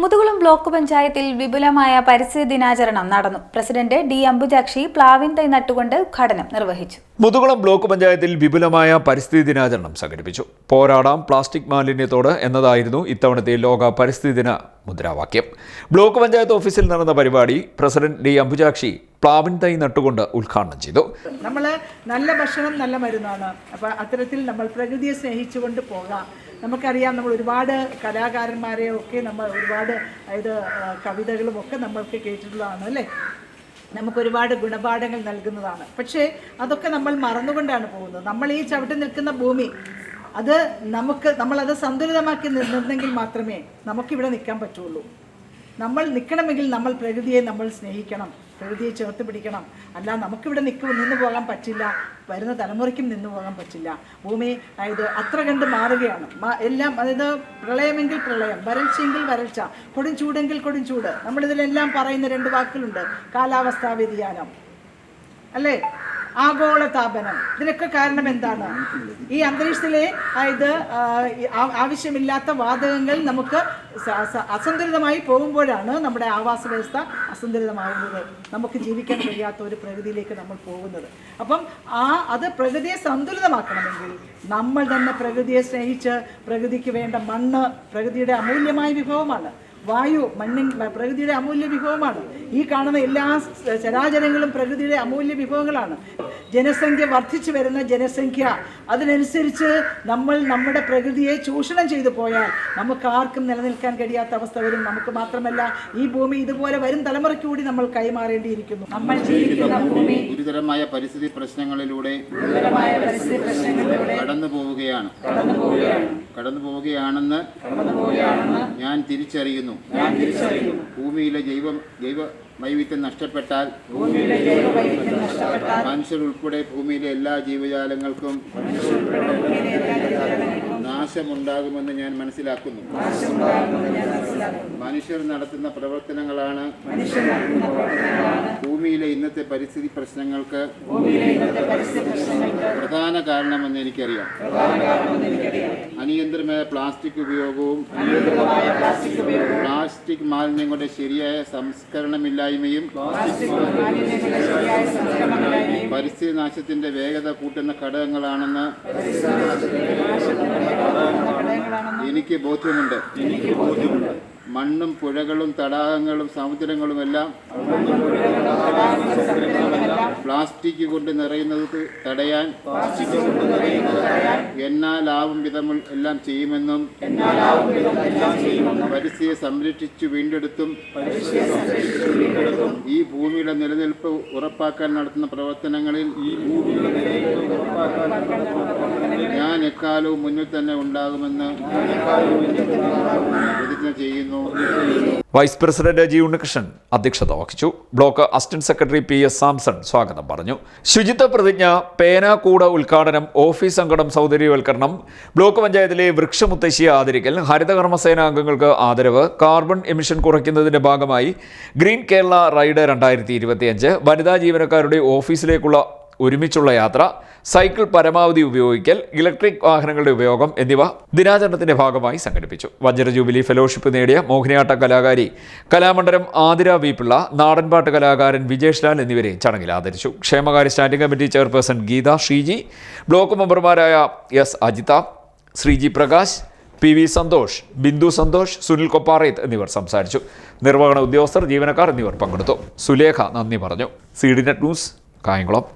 Muthukulam block പഞ്ചായത്തിൽ വിപുലമായ പരിസ്ഥിതി ദിനാചരണം നടന്നു. പ്രസിഡന്റ് ഡി അംബുജാക്ഷി പ്ലാവിൻ തൈ നട്ടുകൊണ്ട് ഉദ്ഘാടനം നിർവഹിച്ചു. മുതുകുളം ബ്ലോക്ക് പഞ്ചായത്തിൽ വിപുലമായ പരിസ്ഥിതി ദിനാചരണം സംഘടിപ്പിച്ചു. പോരാടാം പ്ലാസ്റ്റിക് മാലിന്യത്തോട് എന്നതായിരുന്നു ഇത്തവണത്തെ ലോക പരിസ്ഥിതി ദിന മുദ്രാവാക്യം. ബ്ലോക്ക് പഞ്ചായത്ത് ഓഫീസിൽ നടന്ന പരിപാടി പ്രസിഡന്റ് ഡി അംബുജാക്ഷി പ്ലാവിൻ തൈ നട്ടുകൊണ്ട് ഉദ്ഘാടനം ചെയ്തു. നമ്മൾ നല്ല ഭക്ഷണം നല്ല മരുന്നാണ്. അപ്പോൾ അത്തരത്തിൽ നമ്മൾ പ്രകൃതിയെ സ്നേഹിച്ചുകൊണ്ട് പോകാം. നമുക്കറിയാം നമ്മൾ ഒരുപാട് കലാകാരന്മാരെ ഒക്കെ നമ്മൾ ഒരുപാട് അതായത് കവിതകളും ഒക്കെ നമ്മൾക്ക് കേട്ടിട്ടുള്ളതാണ് അല്ലേ? നമുക്കൊരുപാട് ഗുണപാഠങ്ങൾ നൽകുന്നതാണ്. പക്ഷേ അതൊക്കെ നമ്മൾ മറന്നുകൊണ്ടാണ് പോകുന്നത്. നമ്മൾ ഈ ചവിട്ടി നിൽക്കുന്ന ഭൂമി അത് നമുക്ക് നമ്മളത് സന്തുലിതമാക്കി നിന്നെങ്കിൽ മാത്രമേ നമുക്കിവിടെ നിൽക്കാൻ പറ്റുള്ളൂ. നമ്മൾ നിൽക്കണമെങ്കിൽ നമ്മൾ പ്രകൃതിയെ നമ്മൾ സ്നേഹിക്കണം. പ്രകൃതിയെ ചേർത്ത് പിടിക്കണം. അല്ല നമുക്കിവിടെ നിൽക്കും നിന്ന് പോകാൻ പറ്റില്ല. വരുന്ന തലമുറയ്ക്കും നിന്ന് പോകാൻ പറ്റില്ല. ഭൂമി ഇത് അത്ര കണ്ട് മാറുകയാണ്. എല്ലാം അതായത് പ്രളയമെങ്കിൽ പ്രളയം വരൾച്ചയെങ്കിൽ വരൾച്ച കൊടും ചൂടെങ്കിൽ കൊടും ചൂട്. നമ്മളിതിലെല്ലാം പറയുന്ന രണ്ട് വാക്കുകളുണ്ട്. കാലാവസ്ഥാ വ്യതിയാനം. അല്ലേ? ആഗോള താപനം. ഇതിനൊക്കെ കാരണം എന്താണ്? ഈ അന്തരീക്ഷത്തിലെ ഇത് ആവശ്യമില്ലാത്ത വാതകങ്ങൾ നമുക്ക് അസന്തുലിതമായി പോകുമ്പോഴാണ് നമ്മുടെ ആവാസ വ്യവസ്ഥ അസന്തുലിതമാകുന്നത്. നമുക്ക് ജീവിക്കാൻ കഴിയാത്ത ഒരു പ്രകൃതിയിലേക്ക് നമ്മൾ പോകുന്നത്. അപ്പം ആ അത് പ്രകൃതിയെ സന്തുലിതമാക്കണമെങ്കിൽ നമ്മൾ തന്നെ പ്രകൃതിയെ സ്നേഹിച്ച് പ്രകൃതിക്ക് വേണ്ട മണ്ണ് പ്രകൃതിയുടെ അമൂല്യമായ വിഭവമാണ്. വായു മണ്ണിൻ പ്രകൃതിയുടെ അമൂല്യ വിഭവമാണ്. ഈ കാണുന്ന എല്ലാ ചരാചരങ്ങളും പ്രകൃതിയുടെ അമൂല്യ വിഭവങ്ങളാണ്. ജനസംഖ്യ വർദ്ധിച്ചു വരുന്ന ജനസംഖ്യ. അതിനനുസരിച്ച് നമ്മൾ നമ്മുടെ പ്രകൃതിയെ ചൂഷണം ചെയ്തു പോയാൽ നമുക്ക് ആർക്കും നിലനിൽക്കാൻ കഴിയാത്ത അവസ്ഥ വരും. നമുക്ക് മാത്രമല്ല ഈ ഭൂമി ഇതുപോലെ വരും തലമുറയ്ക്ക് കൂടി നമ്മൾ കൈമാറേണ്ടിയിരിക്കുന്നു. നമ്മൾ ജീവിക്കുന്ന ഭൂമി ഗുരുതരമായ പരിസ്ഥിതി പ്രശ്നങ്ങളിലൂടെ ഗുരുതരമായ പരിസ്ഥിതി പ്രശ്നങ്ങളിലൂടെ കടന്നു പോവുകയാണ്. കടന്നു പോവുകയാണെന്ന് ഞാൻ തിരിച്ചറിയുന്നു. ഭൂമിയിലെ ജൈവ ജൈവ വൈവിധ്യം നഷ്ടപ്പെട്ടാൽ മനുഷ്യർ ഉൾപ്പെടെ ഭൂമിയിലെ എല്ലാ ജീവജാലങ്ങൾക്കും നാശമുണ്ടാകുമെന്ന് ഞാൻ മനസ്സിലാക്കുന്നു. മനുഷ്യർ നടത്തുന്ന പ്രവർത്തനങ്ങളാണ് ഇന്നത്തെ പരിസ്ഥിതി പ്രശ്നങ്ങൾക്ക് പ്രധാന കാരണമെന്ന് എനിക്കറിയാം. അനിയന്ത്രിതമായ പ്ലാസ്റ്റിക് ഉപയോഗവും പ്ലാസ്റ്റിക് മാലിന്യങ്ങളുടെ ശരിയായ സംസ്കരണമില്ലായ്മയും പരിസ്ഥിതി നാശത്തിന്റെ വേഗത കൂട്ടുന്ന ഘടകങ്ങളാണെന്ന് എനിക്ക് ബോധ്യമുണ്ട്. മണ്ണും പുഴകളും തടാകങ്ങളും സമുദ്രങ്ങളുമെല്ലാം പ്ലാസ്റ്റിക് കൊണ്ട് നിറയുന്നത് തടയാൻ എന്നാലാവും വിധം എല്ലാം ചെയ്യുമെന്നും പരിസ്ഥിതിയെ സംരക്ഷിച്ചു വീണ്ടെടുത്തും ഈ ഭൂമിയുടെ നിലനിൽപ്പ് ഉറപ്പാക്കാൻ നടത്തുന്ന പ്രവർത്തനങ്ങളിൽ ഞാൻ എക്കാലവും മുന്നിൽ തന്നെ ഉണ്ടാകുമെന്ന് ചെയ്യുന്നു. വൈസ് പ്രസിഡന്റ് ജി ഉണ്ണികൃഷ്ണൻ അധ്യക്ഷത വഹിച്ചു. Block assistant secretary P S Samson സ്വാഗതം പറഞ്ഞു. ശുചിത്വ പ്രതിജ്ഞ പേനാക്കൂട ഉദ്ഘാടനം ഓഫീസ് അങ്കണം സൗന്ദര്യവൽക്കരണം ബ്ലോക്ക് പഞ്ചായത്തിലെ വൃക്ഷമുത്തശ്ശിയെ ആദരിക്കൽ ഹരിതകർമ്മസേന അംഗങ്ങൾക്ക് ആദരവ് കാർബൺ എമിഷൻ കുറയ്ക്കുന്നതിന്റെ ഭാഗമായി ഗ്രീൻ കേരള റൈഡ് രണ്ടായിരത്തി വനിതാ ജീവനക്കാരുടെ ഓഫീസിലേക്കുള്ള ഒരുമിച്ചുള്ള യാത്ര സൈക്കിൾ പരമാവധി ഉപയോഗിക്കൽ ഇലക്ട്രിക് വാഹനങ്ങളുടെ ഉപയോഗം എന്നിവ ദിനാചരണത്തിന്റെ ഭാഗമായി സംഘടിപ്പിച്ചു. വജ്ര ജൂബിലി ഫെലോഷിപ്പ് നേടിയ മോഹിനിയാട്ട കലാകാരി കലാമണ്ഡലം ആതിര വി പിള്ള നാടൻപാട്ട് കലാകാരൻ വിജേഷ് ലാൽ എന്നിവരെ ചടങ്ങിൽ ആദരിച്ചു. ക്ഷേമകാര്യ standing committee chairperson Geetha Sreeji block മെമ്പർമാരായ S Ajitha Sreeji Prakash P V Santhosh Bindu Santhosh Sunil Koppareth എന്നിവർ സംസാരിച്ചു. നിർവഹണ ഉദ്യോഗസ്ഥർ ജീവനക്കാർ എന്നിവർ പങ്കെടുത്തു. സുലേഖ നന്ദി പറഞ്ഞു. C D net news Kayamkulam.